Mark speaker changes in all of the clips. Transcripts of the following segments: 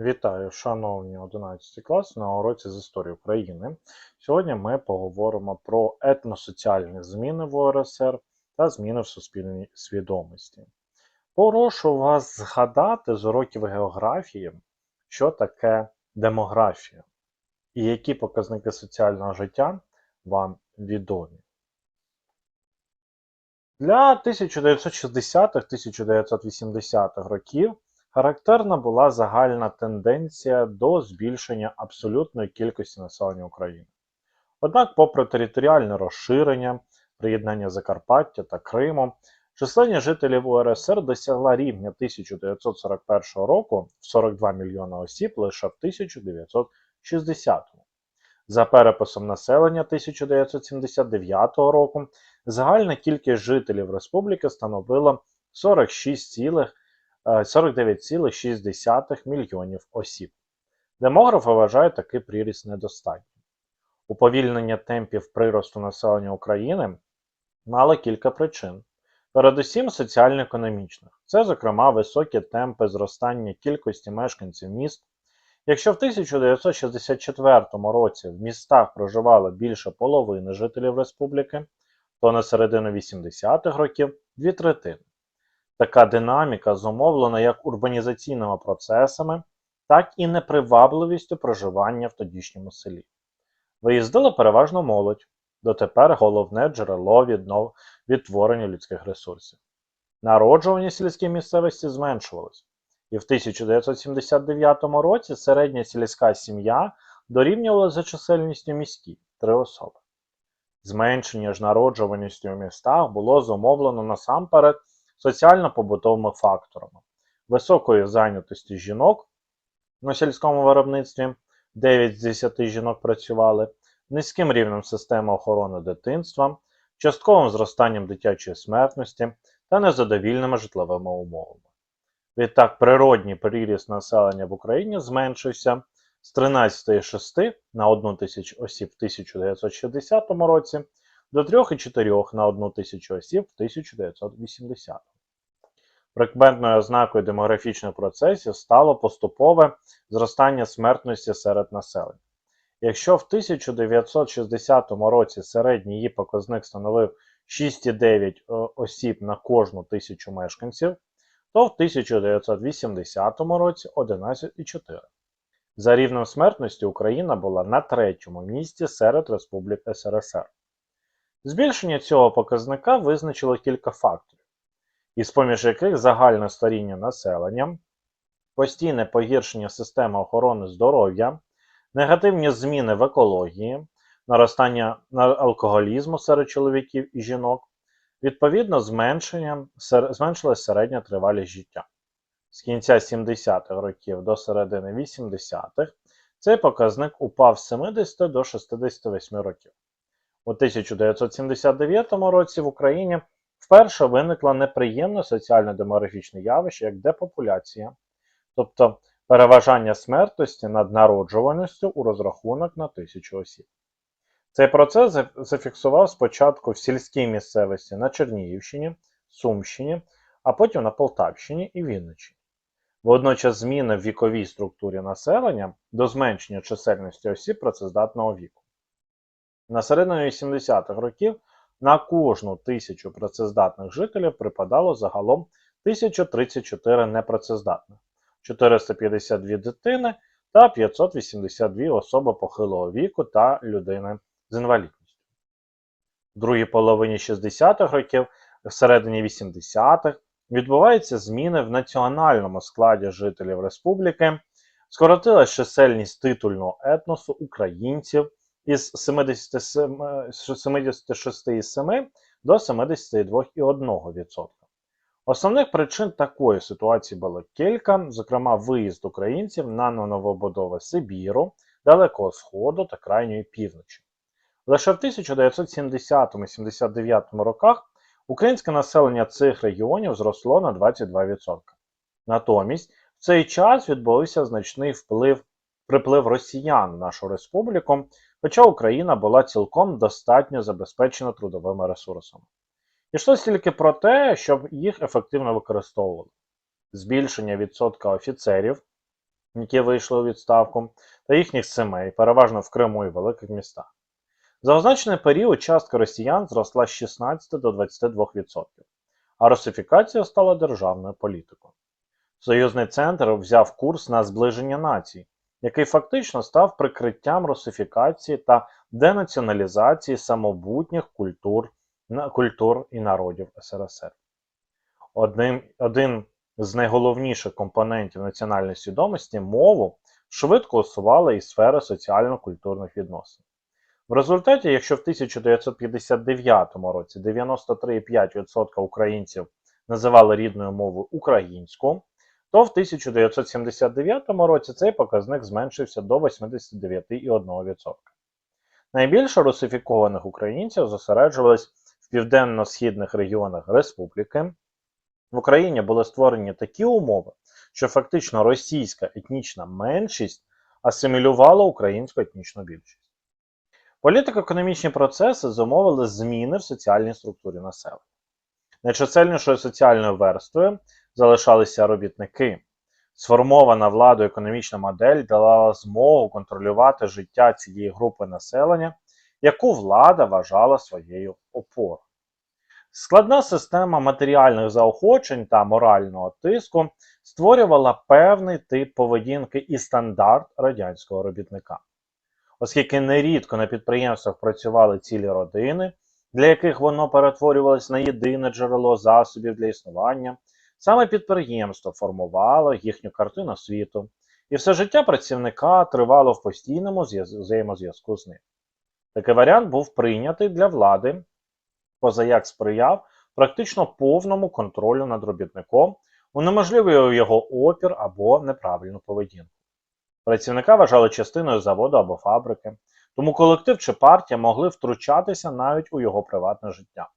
Speaker 1: Вітаю, шановні 11 клас на уроці з історії України. Сьогодні ми поговоримо про етносоціальні зміни в УРСР та зміни в суспільній свідомості. Прошу вас згадати з уроків географії, що таке демографія і які показники соціального життя вам відомі. Для 1960-1980-х років Характерна була загальна тенденція до збільшення абсолютної кількості населення України. Однак, попри територіальне розширення, приєднання Закарпаття та Криму, численність жителів УРСР досягла рівня 1941 року в 42 мільйона осіб лише в 1960 За переписом населення 1979 року загальна кількість жителів республіки становила 46,5 49,6 мільйонів осіб. Демографи вважають такий приріст недостатнім. Уповільнення темпів приросту населення України мало кілька причин. Передусім соціально-економічних. Це, зокрема, високі темпи зростання кількості мешканців міст. Якщо в 1964 році в містах проживало більше половини жителів республіки, то на середину 80-х років дві третини. Така динаміка зумовлена як урбанізаційними процесами, так і непривабливістю проживання в тодішньому селі. Виїздила переважно молодь, дотепер головне джерело віднов... відтворення людських ресурсів. Народжування сільській місцевості зменшувалось, і в 1979 році середня сільська сім'я дорівнювала за чисельністю міській три особи. Зменшення ж народжуваністю в містах було зумовлено насамперед соціально-побутовими факторами, високою зайнятості жінок на сільському виробництві, 9 з 10 жінок працювали, низьким рівнем системи охорони дитинства, частковим зростанням дитячої смертності та незадовільними житловими умовами. Відтак, природній приріст населення в Україні зменшився з 13,6 на 1 тисячу осіб в 1960 році до 3,4 на 1 тисячу осіб в 1980. Прикметною ознакою демографічних процесів стало поступове зростання смертності серед населення. Якщо в 1960 році середній її показник становив 6,9 осіб на кожну тисячу мешканців, то в 1980 році 11,4. За рівнем смертності Україна була на третьому місці серед республік СРСР. Збільшення цього показника визначило кілька факторів, із поміж яких загальне старіння населення, постійне погіршення системи охорони здоров'я, негативні зміни в екології, наростання алкоголізму серед чоловіків і жінок, відповідно, зменшення, зменшилась середня тривалість життя. З кінця 70-х років до середини 80-х цей показник упав з 70 до 68 років. У 1979 році в Україні вперше виникло неприємне соціально-демографічне явище як депопуляція, тобто переважання смертності над народжуваністю у розрахунок на тисячу осіб. Цей процес зафіксував спочатку в сільській місцевості на Чернігівщині, Сумщині, а потім на Полтавщині і Вінниччині. Водночас зміни в віковій структурі населення до зменшення чисельності осіб працездатного віку. На середину 80-х років на кожну тисячу працездатних жителів припадало загалом 1034 непрацездатних, 452 дитини та 582 особи похилого віку та людини з інвалідністю. В другій половині 60-х років, в середині 80-х, відбуваються зміни в національному складі жителів республіки, скоротилась чисельність титульного етносу українців із 76,7 до 72,1%. Основних причин такої ситуації було кілька, зокрема, виїзд українців на новобудови Сибіру, Далекого Сходу та крайньої півночі. Лише в 1970-79 роках українське населення цих регіонів зросло на 22%. Натомість в цей час відбувся значний вплив приплив росіян в нашу республіку, хоча Україна була цілком достатньо забезпечена трудовими ресурсами. Йшлося тільки про те, щоб їх ефективно використовували. Збільшення відсотка офіцерів які вийшли у відставку, та їхніх сімей, переважно в Криму і великих містах. За означений період частка росіян зросла з 16 до 22%, а русифікація стала державною політикою. Союзний центр взяв курс на зближення націй, який фактично став прикриттям русифікації та денаціоналізації самобутніх культур, культур і народів СРСР. Одним, один з найголовніших компонентів національної свідомості мову швидко усували із сфери соціально-культурних відносин. В результаті, якщо в 1959 році 93,5% українців називали рідною мовою українську, то в 1979 році цей показник зменшився до 89,1%. Найбільше русифікованих українців зосереджувались в південно-східних регіонах республіки. В Україні були створені такі умови, що фактично російська етнічна меншість асимілювала українську етнічну більшість. Політико-економічні процеси зумовили зміни в соціальній структурі населення. Найчисельнішою соціальною верствою залишалися робітники. Сформована владою економічна модель дала змогу контролювати життя цієї групи населення, яку влада вважала своєю опорою. Складна система матеріальних заохочень та морального тиску створювала певний тип поведінки і стандарт радянського робітника. Оскільки нерідко на підприємствах працювали цілі родини, для яких воно перетворювалось на єдине джерело засобів для існування, саме підприємство формувало їхню картину світу, і все життя працівника тривало в постійному взаємозв'язку з ним. Такий варіант був прийнятий для влади, позаяк сприяв практично повному контролю над робітником, унеможливлював його опір або неправильну поведінку. Працівника вважали частиною заводу або фабрики, тому колектив чи партія могли втручатися навіть у його приватне життя.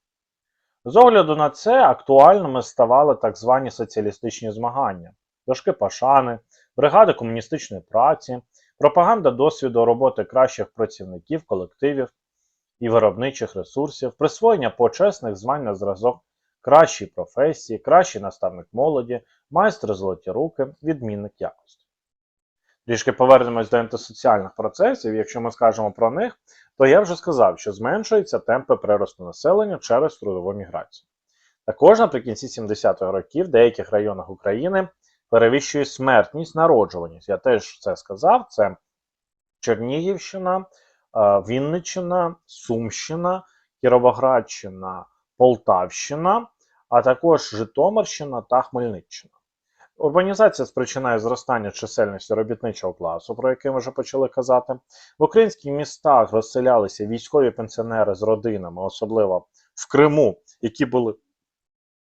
Speaker 1: З огляду на це актуальними ставали так звані соціалістичні змагання, дошки Пашани, бригади комуністичної праці, пропаганда досвіду роботи кращих працівників, колективів і виробничих ресурсів, присвоєння почесних звань на зразок кращій професії, кращий наставник молоді, майстер золоті руки, відмінник якості. Трішки повернемось до антисоціальних процесів. Якщо ми скажемо про них, то я вже сказав, що зменшуються темпи приросту населення через трудову міграцію. Також наприкінці 70-х років в деяких районах України перевищує смертність народжуваність. Я теж це сказав: це Чернігівщина, Вінниччина, Сумщина, Кіровоградщина, Полтавщина, а також Житомирщина та Хмельниччина. Урбанізація спричинає зростання чисельності робітничого класу, про який ми вже почали казати. В українських містах розселялися військові пенсіонери з родинами, особливо в Криму, які були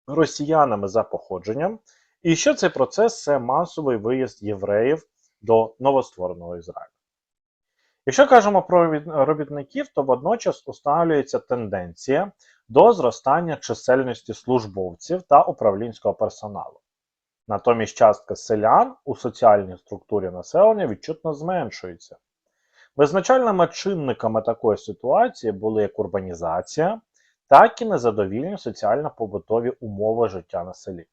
Speaker 1: росіянами за походженням. І ще цей процес це масовий виїзд євреїв до новоствореного Ізраїлю. Якщо кажемо про робітників, то водночас установлюється тенденція до зростання чисельності службовців та управлінського персоналу. Натомість частка селян у соціальній структурі населення відчутно зменшується. Визначальними чинниками такої ситуації були як урбанізація, так і незадовільні соціально-побутові умови життя на селі.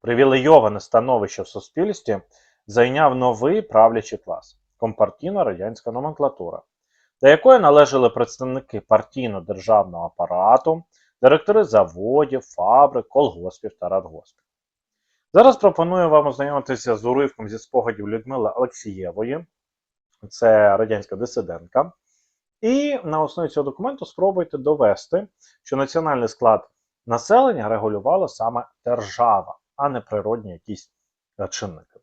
Speaker 1: Привілейоване становище в суспільстві зайняв новий правлячий клас компартійно-радянська номенклатура, до якої належали представники партійно-державного апарату, директори заводів, фабрик, колгоспів та радгоспів. Зараз пропоную вам ознайомитися з уривком зі спогадів Людмили Олексієвої, це радянська дисидентка. І на основі цього документу спробуйте довести, що національний склад населення регулювала саме держава, а не природні якісь чинники.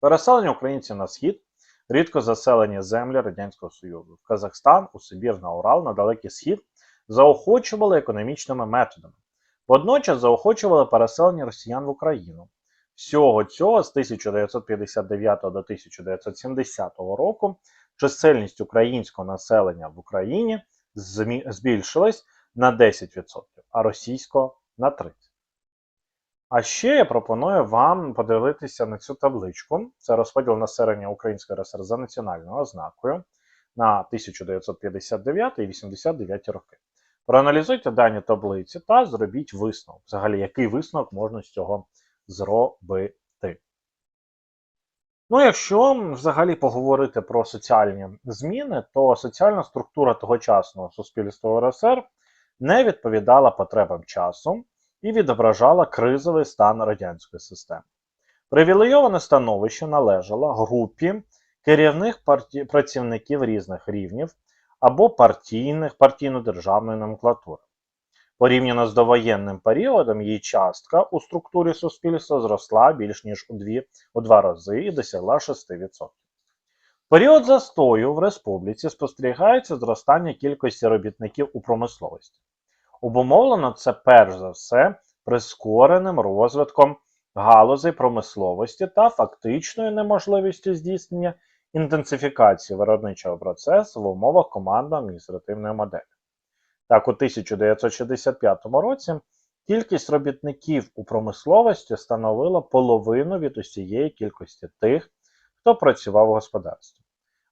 Speaker 1: Переселення українців на схід, рідко заселені землі Радянського Союзу, в Казахстан, у Сибір, на Урал, на Далекий Схід заохочували економічними методами. Водночас заохочували переселення росіян в Україну. Всього цього з 1959 до 1970 року чисельність українського населення в Україні збільшилась на 10%, а російського на 30%. А ще я пропоную вам подивитися на цю табличку. Це розподіл населення Української РСР за національною ознакою на 1959 і 89 роки. Проаналізуйте дані таблиці та зробіть висновок. Взагалі, який висновок можна з цього зробити. Ну, якщо взагалі поговорити про соціальні зміни, то соціальна структура тогочасного суспільства РСР не відповідала потребам часу і відображала кризовий стан радянської системи. Привілейоване становище належало групі керівних працівників різних рівнів або партійних партійно-державної номенклатури. Порівняно з довоєнним періодом, її частка у структурі суспільства зросла більш ніж у, дві, у два рази і досягла 6%. В період застою в республіці спостерігається зростання кількості робітників у промисловості. Обумовлено це перш за все прискореним розвитком галузей промисловості та фактичною неможливістю здійснення інтенсифікації виробничого процесу в умовах командно-адміністративної моделі. Так, у 1965 році кількість робітників у промисловості становила половину від усієї кількості тих, хто працював у господарстві.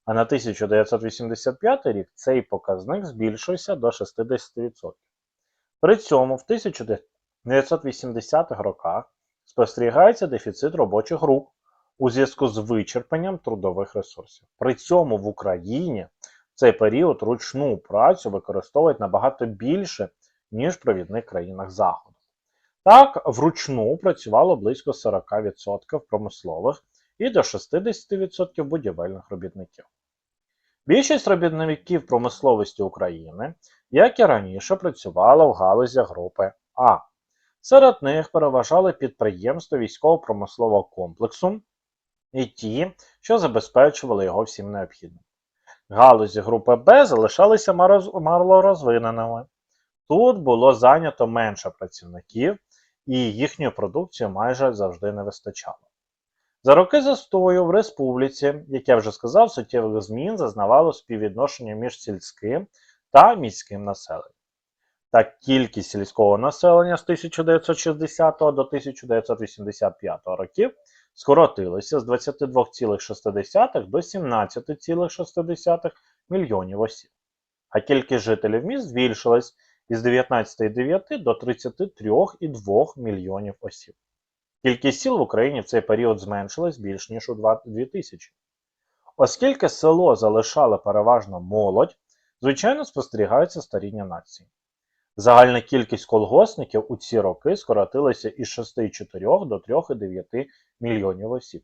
Speaker 1: А на 1985 рік цей показник збільшився до 60%. При цьому в 1980-х роках спостерігається дефіцит робочих рук у зв'язку з вичерпанням трудових ресурсів. При цьому в Україні в цей період ручну працю використовують набагато більше, ніж в провідних країнах Заходу. Так, вручну працювало близько 40% промислових і до 60% будівельних робітників. Більшість робітників промисловості України, як і раніше, працювала в галузях групи А. Серед них переважали підприємства військово-промислового комплексу і ті, що забезпечували його всім необхідним. Галузі групи Б залишалися малорозвиненими. Тут було зайнято менше працівників, і їхньої продукції майже завжди не вистачало. За роки застою в республіці, як я вже сказав, суттєвих змін зазнавало співвідношення між сільським та міським населенням. Так, кількість сільського населення з 1960 до 1985 років скоротилася з 22,6 до 17,6 мільйонів осіб, а кількість жителів міст збільшилась із 19,9 до 33,2 мільйонів осіб. Кількість сіл в Україні в цей період зменшилась більш ніж у 2 тисячі. Оскільки село залишало переважно молодь, звичайно спостерігається старіння нації. Загальна кількість колгоспників у ці роки скоротилася із 6,4 до 3,9 мільйонів осіб.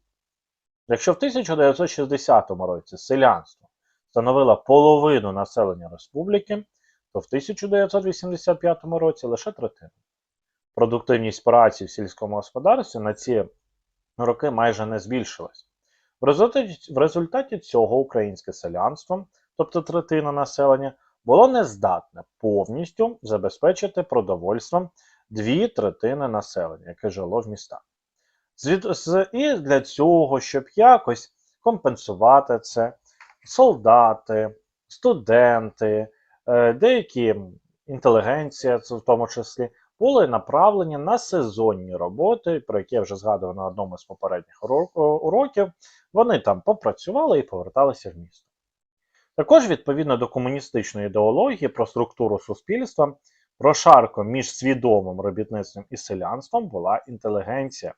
Speaker 1: Якщо в 1960 році селянство становило половину населення республіки, то в 1985 році лише третину. Продуктивність праці в сільському господарстві на ці роки майже не збільшилась. В результаті, в результаті цього українське селянство, тобто третина населення, було нездатне повністю забезпечити продовольством дві третини населення, яке жило в містах. І для цього, щоб якось компенсувати це, солдати, студенти, е, деякі інтелігенція, в тому числі, були направлені на сезонні роботи, про які я вже згадував на одному з попередніх уроків. Вони там попрацювали і поверталися в місто. Також, відповідно до комуністичної ідеології про структуру суспільства, прошарком між свідомим робітництвом і селянством була інтелігенція.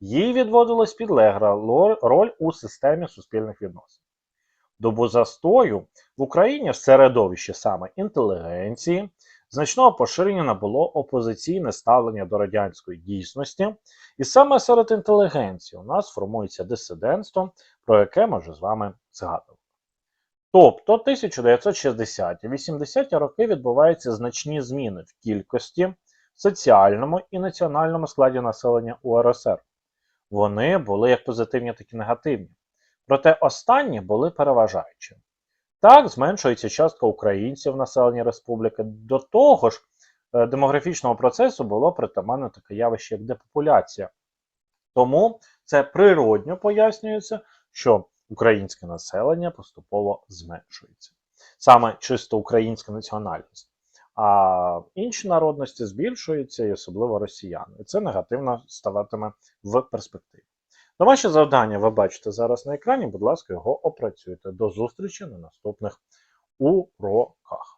Speaker 1: Їй відводилась підлегла роль у системі суспільних відносин. Добу застою в Україні в середовищі саме інтелігенції значного поширення набуло опозиційне ставлення до радянської дійсності, і саме серед інтелігенції у нас формується дисидентство, про яке ми вже з вами згадували. Тобто 1960-80-ті роки відбуваються значні зміни в кількості, соціальному і національному складі населення УРСР. Вони були як позитивні, так і негативні. Проте останні були переважаючі. Так, зменшується частка українців в населенні республіки. До того ж, е, демографічного процесу було притаманне таке явище, як депопуляція. Тому це природньо пояснюється, що українське населення поступово зменшується. Саме чисто українська національність. А інші народності збільшуються, і особливо росіяни. І це негативно ставатиме в перспективі. Домашнє завдання ви бачите зараз на екрані. Будь ласка, його опрацюйте. До зустрічі на наступних уроках.